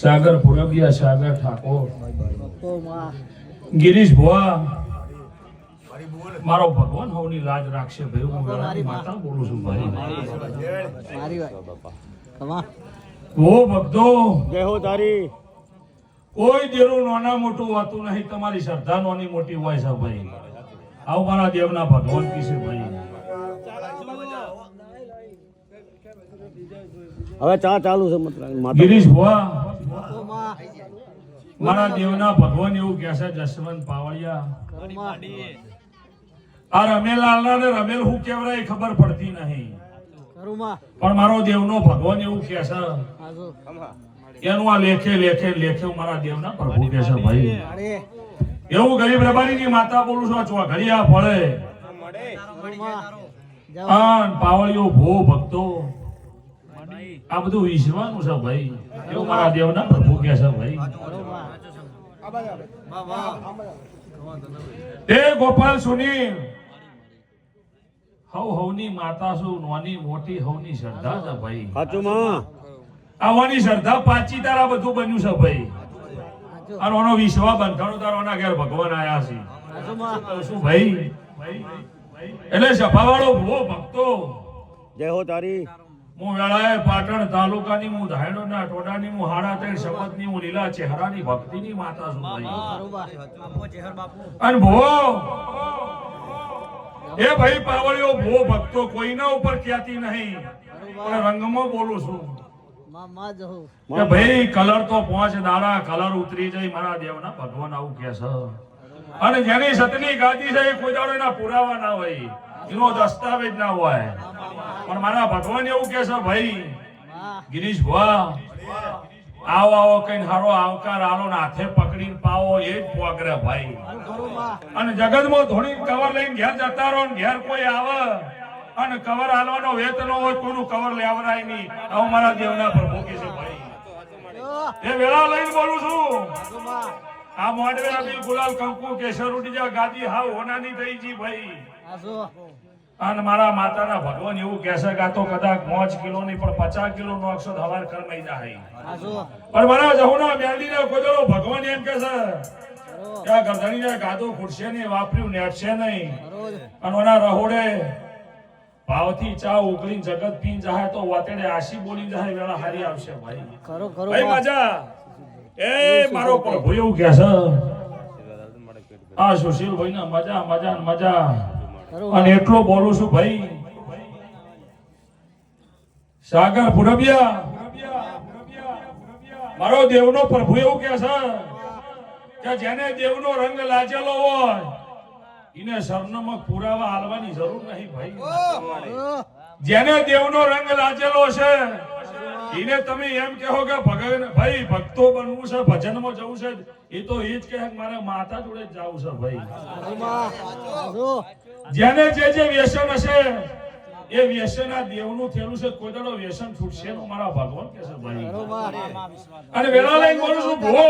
સાગર પુરબિયા સાગર ઠાકોર. ગિરીશ ભુવા મારો ભગવાન હોની લાજ રાખશે ભાઈ હું વેળાની માતા બોલું છું ભાઈ. ઓ ભક્તો. જય હો તારી. કોઈ દેરું નાના મોટું વાતું નહીં તમારી શ્રદ્ધા નોની મોટી હોય છે ભાઈ. આવું મારા દેવના ભગવાન કીશે ભાઈ. હવે ચા ચાલુ છે મતલબ ગિરીશ ભુવા મારા દેવના ભગવાન એવું કહે છે જસવંત પાવળિયા. આ રમેલાલના ને રમેલ હું કેવરાય ખબર પડતી નહીં. પણ મારો દેવનો ભગવાન એવું કહે છે. એનું આ લેખે લેખે લેખે હું મારા દેવના પ્રભુ કહે છે ભાઈ. એવું ગરીબ રબારીની માતા બોલું છું આ ઘડિયા ફળે. પાવળિયો ભો ભક્તો. આ બધું વિશ્વાનું છે ભાઈ. એવું મારા દેવના પ્રભુ કે છે ભાઈ. એ ગોપાલ સુની. હવ હવની માતા છું નોની મોટી હવની શ્રદ્ધા છે ભાઈ. સાચું માં આવવાની શ્રદ્ધા પાછી તારા બધું બન્યું છે ભાઈ. અને ઓનો વિશ્વા બંધાણો તારો ઓના ઘેર ભગવાન આયા છે. શું ભાઈ? એટલે સભાવાળો ભો ભક્તો. જય હો તારી. હું વેળાએ પાટણ તાલુકાની હું ધાયડોના ટોડાની હું હાડા ત્રણ શબ્દની હું લીલા ચહેરાની ભક્તિની માતા છું અને ભો એ ભાઈ પાવળિયો ભો ભક્તો, કોઈના ઉપર ક્યાતી નહીં? પણ રંગમાં બોલું છું. કે ભાઈ, કલર તો પાંચ દાડા, કલર ઉતરી જાય મારા દેવના, ભગવાન આવું કે છે. અને જેની સતની ગાદી છે, એ કોઈ દાડો એના પુરાવા ના હોય. એનો દસ્તાવેજ ના હોય. પણ મારા ભગવાન એવું કે છે, ભાઈ, ગિરીશ ભુવા, આવો આવો કઈ હારો આવકાર આલો હાથે પકડીને પાવો, એ જ પોગરે ભાઈ. અને જગતમાં ધોળી કવર લઈને ઘેર જતા રહો ઘેર કોઈ આવે અને કવર આલવાનો વેત ન હોય, કોનું કવર લેવરાય નહીં. આવું મારા દેવના પર મૂકી છે, ભાઈ. એ વેળા લઈને બોલું છું. આ મોડવે અબીલ ગુલાલ કંકુ કેસર ઉડી જા, ગાદી હાવ હોનાની થઈ જી, ભાઈ. અને મારા માતાના ભગવાન એવું કહેશે કે આ તો કદાચ પાંચ કિલો ની પણ પચાસ કિલો નો અક્ષર હવાર કરમાઈ જાય પણ મારા જહુના મેલડીને કોદળો ભગવાન એમ કહેશે કે આ ગરદણીને ગાદો ખૂટશે નહીં વાપર્યું નેટશે નહીં. અને ઓના રહોડે ભાવથી ચા ઉકળીને જગત પીન જાય તો વાતેડે આશી બોલી જાય વેળા હારી આવશે ભાઈ. કરો કરો ભાઈ મજા. એ મારો પ્રભુ એવું કે આ સુશીલ ભાઈ ના મજા મજા ને મજા. અને એટલો બોલું છું ભાઈ, સાગર પુરબિયા મારો દેવનો પ્રભુ એવું કે છે કે જેને દેવનો રંગ લાજેલો હોય, એને સરનામા પુરાવા હાલવાની જરૂર નહીં ભાઈ. જેને દેવનો રંગ લાજેલો છે, એને તમે એમ કહો કે ભગવાન, ભાઈ, ભક્તો બનવું છે, ભજનમાં જવું છે, એ તો એ જ કહે મારે માતા જોડે જ જવું છે ભાઈ. જેને જે જે વ્યસન હશે એ વ્યસન આ દેવનું થયેલું છે કોઈ દાડો વ્યસન છૂટશે નું મારા ભગવાન કે છે ભાઈ. અને વેળા લઈ બોલું છું ભો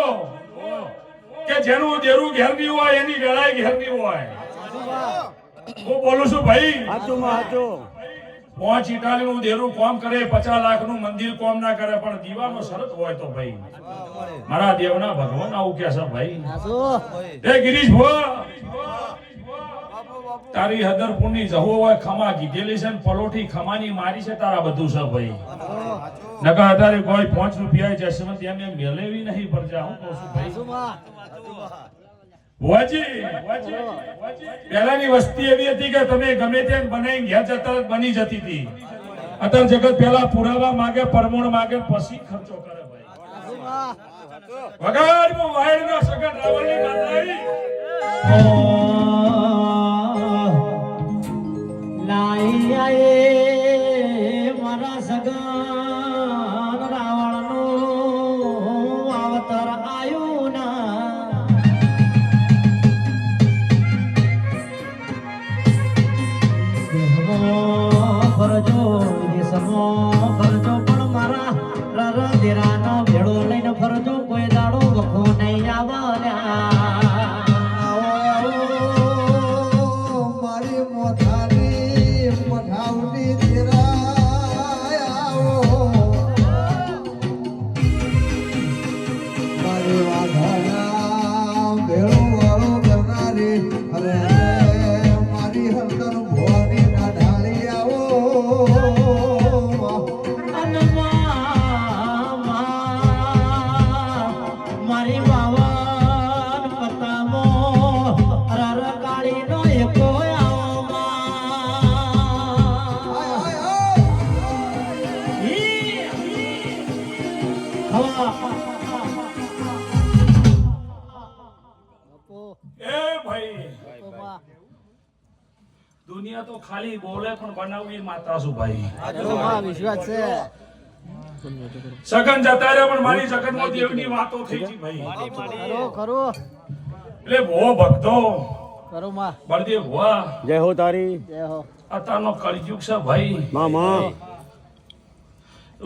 કે જેનું દેરું ઘેરની હોય એની વેળાએ ઘેરની હોય. હું બોલું છું ભાઈ પાંચ ઇટાલી નું દેરું કોમ કરે પચાસ લાખનું મંદિર કોમ ના કરે પણ દીવાનો શરત હોય તો ભાઈ. મારા દેવના ભગવાન આવું કે છે ભાઈ. એ ગિરીશ ભો તારી હદરપુરની જહો હોય ખમા કીધેલી છે ને પલોઠી ખમાની મારી છે તારા બધું છે ભાઈ. નકા અત્યારે કોઈ પાંચ રૂપિયા જશવંત એમ એમ મેલેવી નહીં પર જા હું કહું છું ભાઈ. પહેલાની વસ્તી એવી હતી કે તમે ગમે તેમ બનાવી ઘેર જતા બની જતી હતી. અત્યારે જગત પહેલા પુરાવા માંગે પરમોણ માગે પછી ખર્ચો કરે ભાઈ. માં વાયર ના સગન રાવણની માતાઈ લાઈ આયે મારા સગન રાવણનું અવતાર આયું ના. દેહમો ફરજો દેશમો ફરજો, પણ મારા રર એ ભાઈ. દુનિયા તો ખાલી બોલે પણ બનાવવી માતા શું ભાઈ? વિશ્વાસ છે. સગન જતા રહ્યા પણ મારી જગતમાં એવી વાતો થઈ છે ભાઈ. ખરો ખરો એટલે ભો ભક્તો. કરો માં. બળદેવ ભુવા જય હો તારી. જય હો. અત્યારનો કળિયુગ છે ભાઈ. માં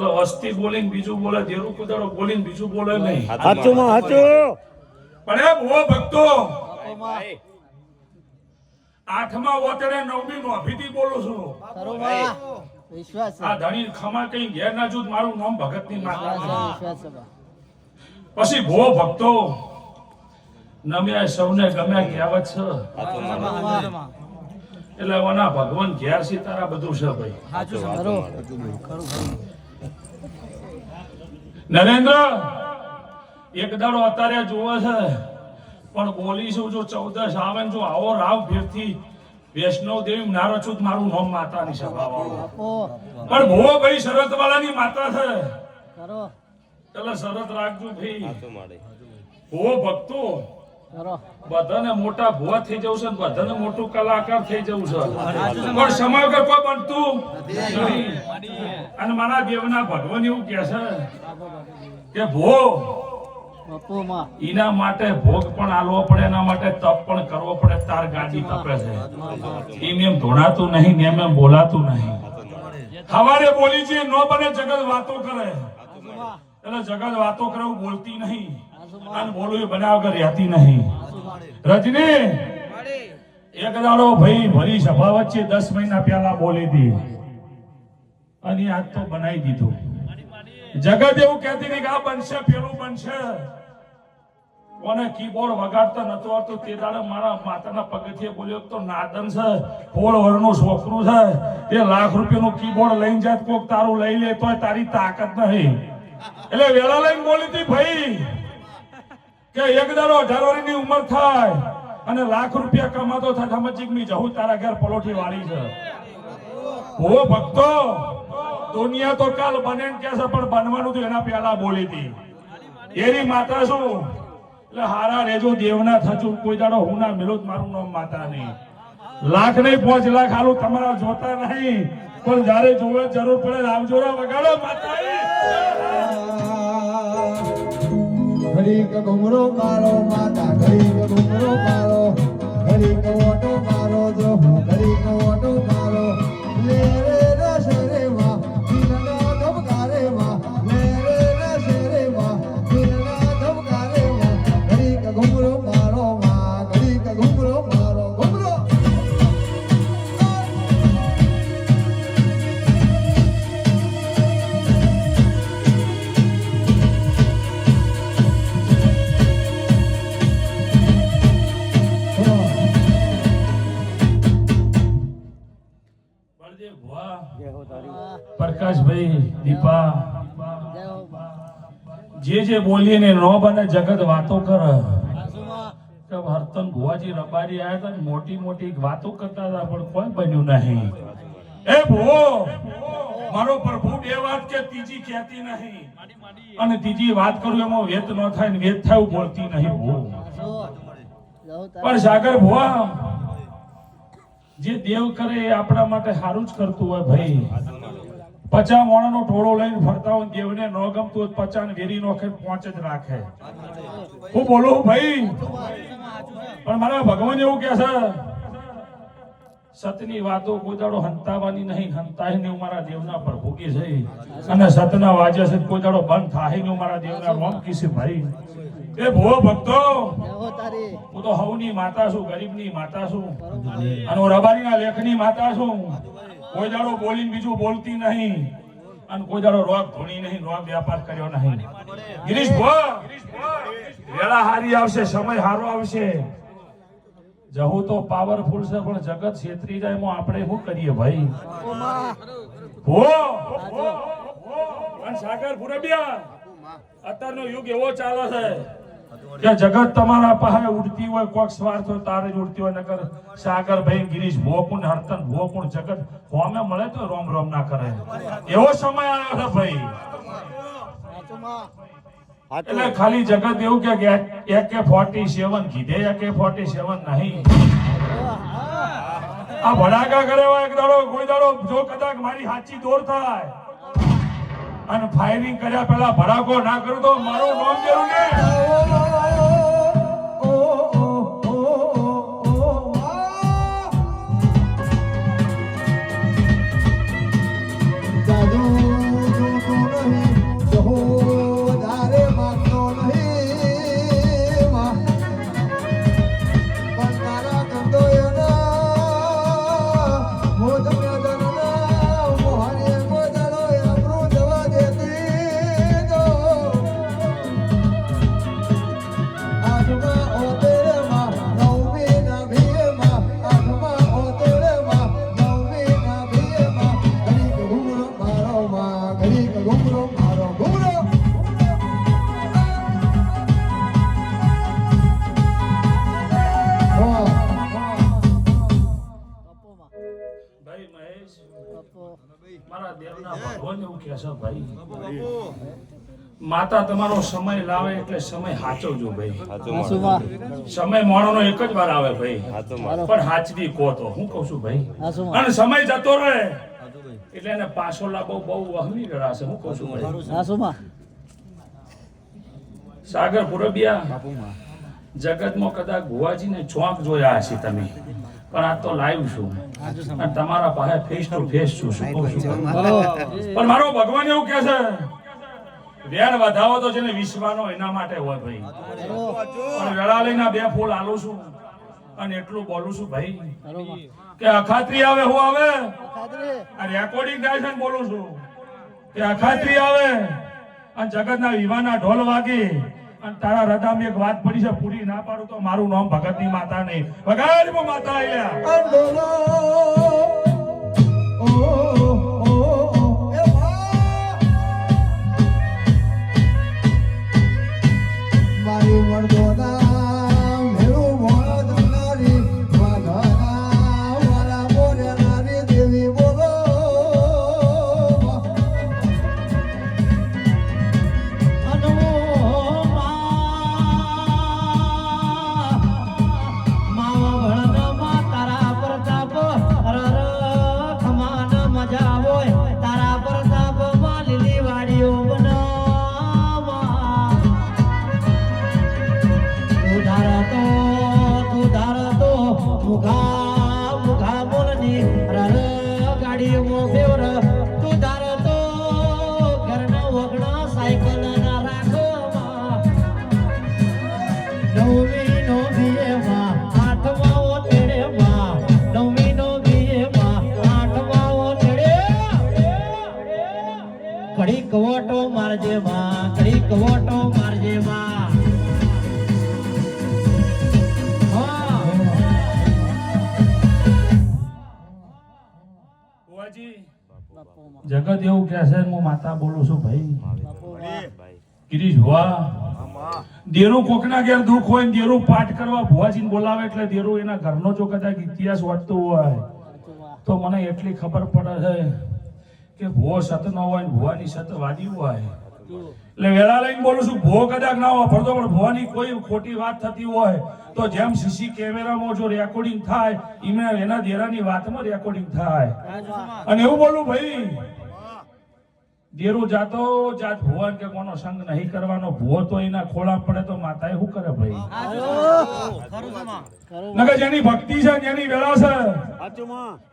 એટલે વસ્તી બીજું બોલે દેરું કુદાડો બોલિંગ બીજું બોલે નહીં. હાચું માં હાચું પણ એ ભો ભક્તો આઠમા વતડે નવમી નોભીથી બોલું છું. વિશ્વાસ આ ધણી ખમા કઈ ઘેર ના જૂથ મારું નામ ભગતની માતા વિશ્વાસ પછી ભો ભક્તો નમ્યા સૌને ગમ્યા કહેવત છે. એટલે ઓના ભગવાન ઘેર સીતારા બધું છે ભાઈ. ખરો નરેન્દ્ર એક દાડો અત્યારે જુઓ છે. પણ બોલીશું જો ચૌદશ આવે જો આવો રાવ ફેરથી વૈષ્ણવ દેવી નારચુત મારું નામ માતાની સભા પણ ભો ભાઈ શરત વાળાની માતા છે. એટલે શરત રાખજો ભાઈ. ભો ભક્તો બધાને મોટા ભુવા થઈ જવું છે બધાને મોટું કલાકાર થઈ જવું છે. પણ સમગ્ર કોઈ બનતું અને મારા દેવના ભગવાન એવું કહે છે કે ભો. એના માટે ભોગ પણ આલવો પડે એના માટે તપ પણ કરવો પડે તાર ગાડી તપે છે. એમ એમ ધોણાતું નહીં ને એમ એમ બોલાતું નહીં. હવારે બોલી છે નો બને જગત વાતો કરે. એટલે જગત વાતો કરે બોલતી નહીં. કીબોર્ડ વગાડતો નતો આવતું, તે દાડે મારા માતાના પગથિયે બોલ્યો તો નાદન છે ફોળ વરનું છોકરું છે. તે લાખ રૂપિયાનું કીબોર્ડ લઈને જાય કોક તારું લઈ લે, તોય તારી તાકાત નહીં. એટલે વેળા લઈને બોલી હતી ભાઈ કે એક દાડો અઢાર વર્ષની ઉંમર થાય અને લાખ રૂપિયા કમાતો સમજીકની જહું તારા ઘેર પલોઠી વાળી છે. હો ભક્તો, દુનિયા તો કાલ બને ને કે છે, પણ બનવાનું તો એના પહેલા બોલી હતી. એની માતા શું? એટલે હારા રેજો, દેવના થચું. કોઈ દાડો હું ના મિલો મારું નામ માતા નહીં. લાખ નહીં, પાંચ લાખ હાલું તમારા જોતા નહીં. પણ જયારે જોવે જરૂર પડે, રામજોરા વગાડો માતા ઘડી કે ઘુમરો મારો, માતા ઘડીક ઘુમરો મારો, ઘડીક ઓટો મારો, જો ઘડીક ઓટો મારો, લે પ્રકાશભાઈ દીપા. જે જે બોલીએ ને નો બને જગત વાતો કર. વર્તન ભુવાજી રબારી આવ્યા હતા મોટી મોટી વાતો કરતા હતા પણ કોઈ બન્યું નહીં. એ ભો મારો પ્રભુ બે વાત કે ત્રીજી કહેતી નહીં. અને ત્રીજી વાત કરું એમાં વેત ન થાય ને વેત થાય બોલતી નહીં તારી. પણ સાગર ભુવા જે દેવ કરે એ આપણા માટે સારું જ કરતું હોય ભાઈ. પચા મોણાનો ટોળો લઈને ફરતા હોય દેવને ન ગમતું હોય પચા ને વેરી નોખે પહોંચ જ રાખે. હું બોલું ભાઈ. પણ મારા ભગવાન એવું કે છે, સતની વાતો કોઈ હંતાવાની નહીં, હંતાય ને મારા દેવના પર ભોગી છે. અને સતના વાજે છે કોઈ દાડો બંધ થાય ને મારા દેવના રોમ કીશે ભાઈ. એ ભો ભક્તો. હો તો હવની માતા છું ગરીબની માતા છું. અને રબારીના લેખની માતા છું. કોઈ દાડો બોલીને બીજું બોલતી નહીં. અને કોઈ દાડો રોગ ધોણી નહીં રોગ વ્યાપાર કર્યો નહીં. ગિરીશ ભો વેળા હારી આવશે સમય હારો આવશે. જહુ તો પાવરફુલ છે પણ જગત છેતરી જાય એમાં આપણે શું કરીએ ભાઈ? ભો અને સાગર ભુરબિયા અત્યારનો યુગ એવો ચાલે છે. કે જગત તમારા પાસે ઉડતી હોય, કોક સ્વાર્થ હોય, તારે જ ઉડતી હોય નગર સાગર ભાઈ, ગિરીશ ભોકુણ હરતન ભોકુણ જગત હોમે મળે તો રોમ રોમ ના કરે. એવો સમય આવ્યો છે ભાઈ. એટલે ખાલી જગત એવું કે એક ફોર્ટી સેવન કીધે એક ફોર્ટી સેવન નહીં. આ ભડાકા કરે એક દાડો, કોઈ દાડો જો કદાચ મારી સાચી દોર થાય. અને ફાયરિંગ કર્યા પહેલા ભડાકો ના કરું તો મારું નોમ જરૂર ને માતા તમારો સમય લાવે એટલે સમય હાચવજો ભાઈ. સમય હાસુ મારું માં સમય મોણોનો એક જ વાર આવે ભાઈ. પણ હાચવી કહો તો? હું કહું છું ભાઈ. અને સમય જતો રહે. એટલે એને પાછો લાવવો બહુ વહમી ગણાશે હું કઉ છું સાગર પુરબિયા જગતમાં કદાચ ભુવાજીને ચોંક જોયા હશે તમે. પણ આ તો લાઈવ છું અને તમારા પાસે ફેસ ટુ ફેસ છું શું કહું છું? પણ મારો ભગવાન એવું કહે છે વેણ વધાવો તો છે ને વિશ્વાનો એના માટે હોય ભાઈ. પણ વેળા લઈને બે ફૂલ આલું છું અને એટલું બોલું છું ભાઈ કે અખાત્રી આવે હું આવે? આ રેકોર્ડિંગ થાય છે ને બોલું છું. કે અખાત્રી આવે? અને જગતના વિવાહના ઢોલ વાગે. અને તારા હૃદયમાં એક વાત પડી છે, પૂરી ના પાડું તો મારું નામ ભગતની માતા નહીં વગાડમાં માતા આયા કડી કવોટો મારજે માં કડી કવોટો મારજે માં. જગત એવું કે છે હું માતા બોલું છું ભાઈ. ગિરીશ ભુવા દેરું કોકના ઘેર દુઃખ હોય ને દેરું પાઠ કરવા ભુવાજી બોલાવે એટલે દેરું એના ઘરનો જો કદાચ ઇતિહાસ વાંચતો હોય તો મને એટલી ખબર પડે છે. કે ભો સત ન હોય ને ભુવાની સત વાદી હોય. એટલે વેળા લઈને બોલું છું ભો કદાચ ના હોય ફરતો પણ ભુવાની કોઈ ખોટી વાત થતી હોય તો જેમ સીસી કેમેરામાં જો રેકોર્ડિંગ થાય એમાં એના દેરાની વાતમાં રેકોર્ડિંગ થાય. અને એવું બોલું ભાઈ દેરું જાતો જાત ભુવન કે કોનો સંગ નહીં કરવાનો ભુવો તો એના ખોળા પડે તો માતાએ શું કરે ભાઈ? જેની ભક્તિ છે જેની વેળા છે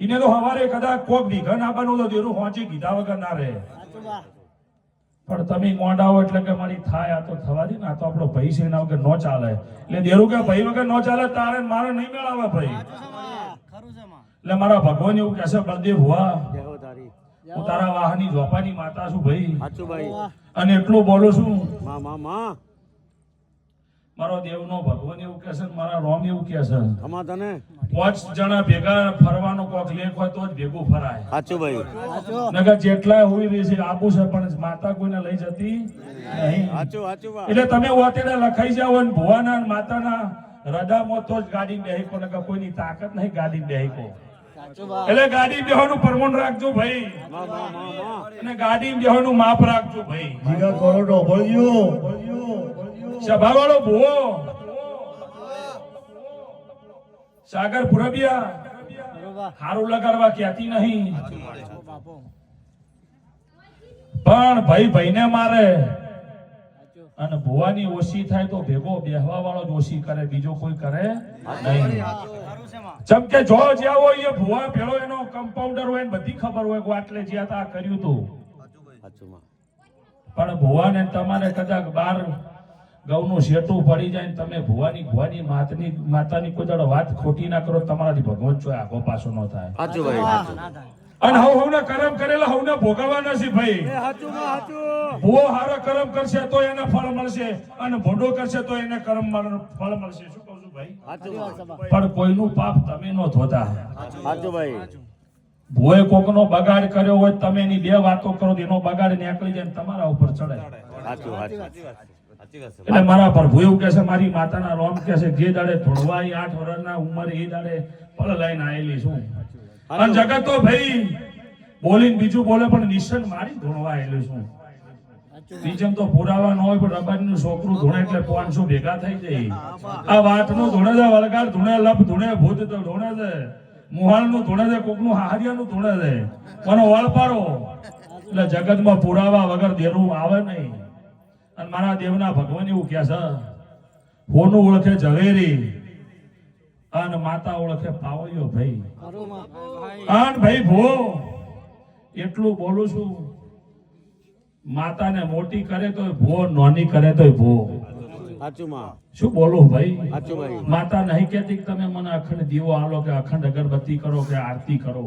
એને તો હવારે કદાચ કોક વિઘન આપવાનું તો દેરું હોંચી કીધા વગર ના રહે. પણ તમે મોંડાઓ એટલે કે મારી થાય આ તો થવા દે ને આ તો આપણો ભાઈ છે એના વગર નો ચાલે. એટલે દેરું કે ભાઈ વગર નો ચાલે તારે મારે નહીં મેળાવે ભાઈ એટલે મારા ભગવાન એવું કહેશે બળદેવ જય હો તારી વાહની જોપાની માતા છું ભાઈ. સાચું ભાઈ. અને એટલું બોલું છું. માં માં માં. મારો દેવનો ભગવાન એવું કહે છે મારા રોમ એવું કહે છે. ખમા તને? પાંચ જણા ભેગા ફરવાનો કોક લેખ હોય તો જ ભેગું ફરાય. સાચું ભાઈ. નગર જેટલા હોય રહી છે આબુ છે પણ માતા કોઈને લઈ જતી નહીં. સાચું સાચું એટલે તમે વાતેડે લખાઈ જાવ અને ભુવાના અને માતાના હૃદયમાં તો જ ગાડી બેહીકો કોઈ કોઈની તાકાત નહીં ગાડી બેહીકો સાચું બા એટલે ગાડી બેહવાનું પરમણ રાખજો ભાઈ. અને ગાડી બેહવાનું માપ રાખજો ભાઈ. જીગા કરોડો ભળ્યો. સભાવાળો ભૂવો. સાગર પુરબિયા હારું લગાડવા ક્યાંથી નહીં. પણ ભાઈ ભાઈને મારે સાચું અને ભુવાની ઓછી થાય તો ભેગો બેહવા વાળો જ ઓછી કરે બીજો કોઈ કરે નહીં. જેમ કે જો જ્યાં હોય એ ભુવા ભેળો એનો કમ્પાઉન્ડર હોય બધી ખબર હોય કે આટલે જ્યાં તા કર્યું તું. પણ ભુવાને તમારે કદાચ બાર ગૌનું શેટું પડી જાય ને તમે ભુવાની ભુવાની માતની માતાની કોઈ દાડો વાત ખોટી ના કરો તમારાથી ભગવાન છો આગો પાછો ન થાય. અને હવ હવને કરમ કરેલા હવને ભોગવવા નથી ભાઈ. ભૂવો હારો કરમ કરશે તો એને ફળ મળશે અને ભોંડો કરશે તો એને કરમ ફળ મળશે. શું કહું છું ભાઈ? છે પણ કોઈનું પાપ તમે નો ધોતા. સાચું ભાઈ. ભૂએ કોકનો બગાડ કર્યો હોય તમે એની બે વાતો કરો તો એનો બગાડ નીકળી જાય તમારા ઉપર ચડે. એટલે મારા પર ભૂયું કે છે મારી માતાના રોમ કે છે જે દાડે ધોળવાઈ આઠ વર્ષના ઉંમર એ દાડે પળ લઈને આવેલી છું. અને જગત તો ભાઈ બોલીને બીજું બોલે પણ નિશન મારી ધોળવા આવેલું છું બીજમ તો પુરાવા ન હોય પણ રબારીનું છોકરું ધૂણે એટલે પાંચસો ભેગા થઈ જાય. આ વાતનું ધૂણે છે વળગાડ ધૂણે લપ ધૂણે ભૂત તો ધૂણે છે મુહાલનું ધૂણે છે હારિયા નું ધૂણે છે મને વળપારો એટલે જગતમાં પુરાવા વગર દેરું આવે નહીં. અને મારા દેવના ભગવાન એવું કહે છે હોનું ઓળખે ઝવેરી. અને માતા ઓળખે પાવળિયો ભાઈ. ભાઈ. ભો એટલું બોલું છું માતાને મોટી કરે તો ભો નોની કરે તો ભો શું બોલો ભાઈ? માતા નહીં કેતી કે તમે મને અખંડ દીવો આલો કે અખંડ અગરબત્તી કરો કે આરતી કરો.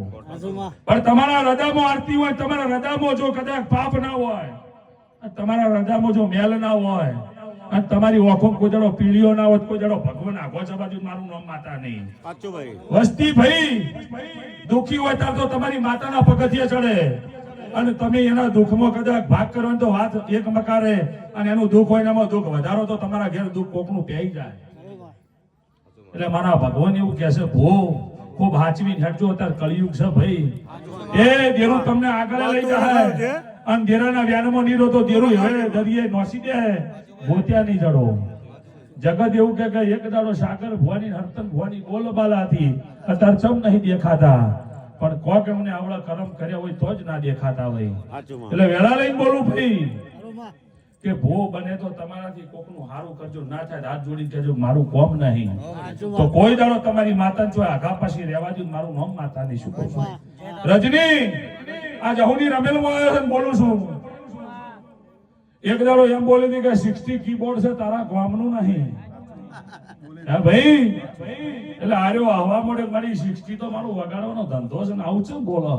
પણ તમારા હૃદયમાં આરતી હોય તમારા હૃદયમાં જો કદાચ પાપ ના હોય તમારા હૃદયમાં જો મેલ ના હોય અને તમારી ઓખો કોજડો પીળીઓ ના હોત કોજડો ભગવાન આગો છે બાજુ મારું નામ માતા નહીં. સાચું ભાઈ. વસ્તી ભાઈ દુખી હોય તો તમારી માતાના પગથિયે ચડે. અને તમે એના દુઃખમાં કદાચ ભાગ કરો તો વાત એક મકારે અને એનું દુઃખ હોય એમાં દુઃખ વધારો તો તમારા ઘેર દુઃખ કોકનું પેઈ જાય. એટલે મારા ભગવાન એવું કહે છે ભો ખૂબ હાચવી હેઠજો અત્યારે કળિયુગ છે ભાઈ. એ દેરું તમને આગળ લઈ જાય. અને દેરાના વ્યાનમાં નીરો તો દેરું હવે દરિયે નોસી દે. ભૂત્યા જડો. જગત એવું કે એક દાડો સાગર ભુવાની હરતન ભુવાની બોલબાલા હતી અત્યારે ચમ નહીં દેખાતા. પણ કોક એમને આવડા કરમ કર્યા હોય તો જ ના દેખાતા હોય. એટલે વેળા લઈને બોલું ભાઈ. કે ભો બને તો તમારાથી કોકનું હારું કરજો ના થાય હાથ જોડી કહેજો મારું કોમ નહીં. તો કોઈ દાડો તમારી માતા જો આઘા પાછી રહેવા દઉં મારું નામ માતા નહીં શું કહું છું. રજની આ જહુની રમેલમાં આવ્યો છે બોલું છું. એક દાડો એમ બોલી હતી કે 60 કીબોર્ડ છે, તારા ગામનું નહીં. ભાઈ? એટલે આર્યો આવવા મોડે મારી 60 તો મારો વગાડવાનો ધંધો છે ને આવું છે બોલો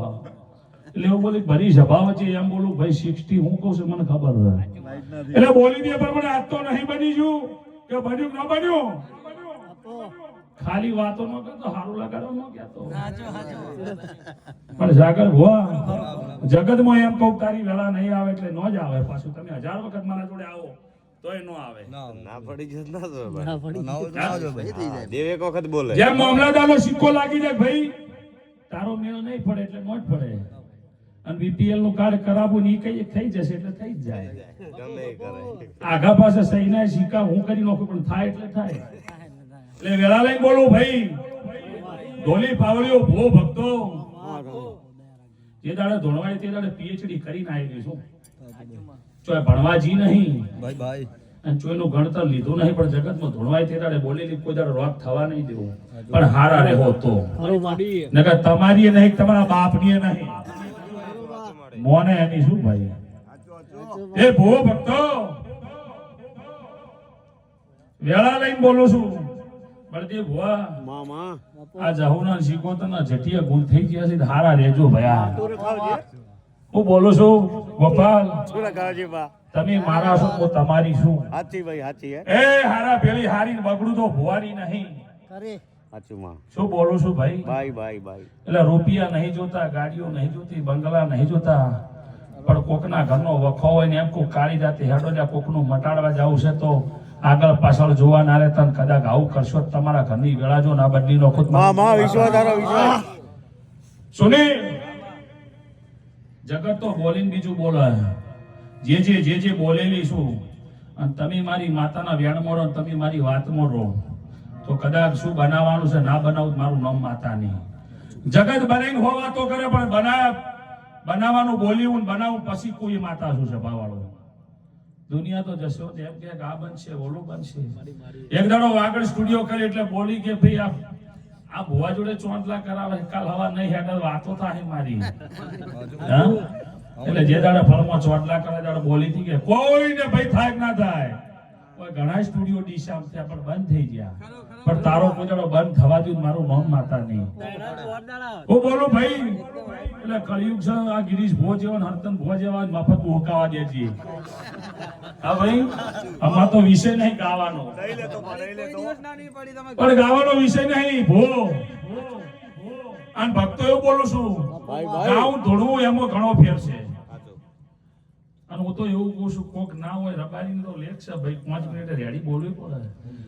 એટલે હું બોલી ભરી સભા વચ્ચે એમ બોલું, ભાઈ 60 હું કહું છું, મને ખબર છે. એટલે બોલી દે પણ મને આજ તો નહીં બની ગયું કે બન્યું ન બન્યું? ખાલી વાતો ન કરતો હારું લગાડો ન કહેતો. પણ સાગર ભુવા જગતમાં એમ કહું તારી વેળા નહીં આવે એટલે ન જ આવે પાછું. તમે હજાર વખત મારા જોડે આવો તોય ન આવે. ના પડી જશે ના તો ના પડી દેવ એક વખત બોલે. જેમ મામલાદારનો સિક્કો લાગી જાય ભાઈ તારો મેળો નહીં પડે એટલે મોજ પડે. અને બીપીએલનું કાર્ડ ને ઈ કઈ થઈ જશે એટલે થઈ જ જાય. ગમે કરે. આઘા પાસે સહીના સિક્કા હું કરી નાખું પણ થાય એટલે થાય. એટલે વેળા લઈને બોલું ભાઈ. ધોલી પાવડીઓ ભો ભક્તો. જે દાડે ધોળવાય તે દાડે પીએચડી કરીને આવી છું. ચોય ભણવા જી નહીં. ભાઈ ભાઈ. અને ચોયનું ગણતર લીધું નહીં પણ જગતમાં ધોળવાય તે દાડે બોલેલી કોઈ દાડે રોગ થવા નહીં દેવું. પણ હારા રહેવો તો. નકર તમારી એ નહીં તમારા બાપની એ નહીં. મોને એની શું ભાઈ? એ ભો ભક્તો. વેળા લઈને બોલું છું. બળદેવ ભુવા મામા. આ જાહુના શીખો તના જટિયા ગુણ થઈ ગયા છે હારા રેજો ભયા. હું બોલું છું ગોપાલ તમે મારા શું હું તમારી શું? હાચી ભાઈ હાચી એ હારા પેલી હારી બગડું તો ભુવારી નહીં. કરે. હાચું માં. શું બોલું છું ભાઈ? ભાઈ ભાઈ ભાઈ. એટલે રૂપિયા નહીં જોતા ગાડીઓ નહીં જોતી બંગલા નહીં જોતા. પણ કોકના ઘરનો વખો હોય ને એમ કોઈ કાળી જાતે હેડો ને કોકનું મટાડવા જવું છે તો આગળ પાછળ જોવા ના રહેતા કદાચ આવું કરશો તમારા ઘરની વેળા જો ના બદલી નો ખુદમાં માં વિશ્વાસ તારો વિશ્વાસ. સુની જગત તો બોલીને બીજું બોલે. જે જે જે જે બોલેલી છું. અને તમે મારી માતાના વેણમાં રહો તમે મારી વાતમાં રહો. તો કદાચ શું બનાવવાનું છે? ના બનાવું મારું નામ માતા નહીં જગત બનાવીને હોવા તો કરે પણ બનાવ બનાવવાનું બોલ્યું બનાવું પછી કોઈ માતા શું છે ભાવાળો? દુનિયા તો જશો તેમ કે આ બનશે ઓલું બનશે. એક દાડો આગળ સ્ટુડિયો કરી એટલે બોલી કે ભાઈ આ આ ભુવા જોડે ચોંટલા કરાવે કાલ હવા નહીં હેડે વાતો થાય મારી. એટલે જે દાડે ફળમાં ચોંટલા કરે દાડે બોલી થી કે કોઈને ભાઈ થાય ના થાય. કોઈ ઘણા સ્ટુડિયો ડીશામ થયા પણ બંધ થઈ ગયા. પણ તારો કોઈ બંધ થવા દઉં મારું નામ માતા નહીં હું બોલું ભાઈ એટલે કળિયુગ છે આ ગિરીશ ભો જેવા ને હરતન ભો જેવા મફત મોકાવા દે હા ભાઈ? આમાં તો વિષય નહીં ગાવાનો. પણ ગાવાનો વિષય નહીં ભો. અને ભક્તો એવું બોલું છું ગાઉં ધોળવું એમાં ઘણો ફેર છે. અને હું તો એવું કહું છું કોક ના હોય રબારી તો લેખ છે ભાઈ પાંચ મિનિટે રેડી બોલવી પડે.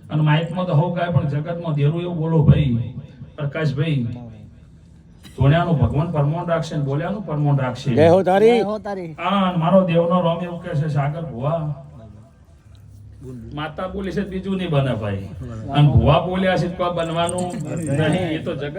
અને માઇકમાં તો હવ ગાય પણ જગતમાં દેરું એવું બોલો ભાઈ પ્રકાશભાઈ. ધોળ્યાનું ભગવાન પરમોણ રાખશે ને બોલ્યાનું પરમોણ રાખશે. જય હો તારી. હો તારી. હા મારો દેવનો રોમ એવું કહે છે સાગર ભુવા. માતા બોલી છે બીજું નહીં બને ભાઈ. અને ભુવા બોલ્યા છે તો બનવાનું નહીં એ તો જગત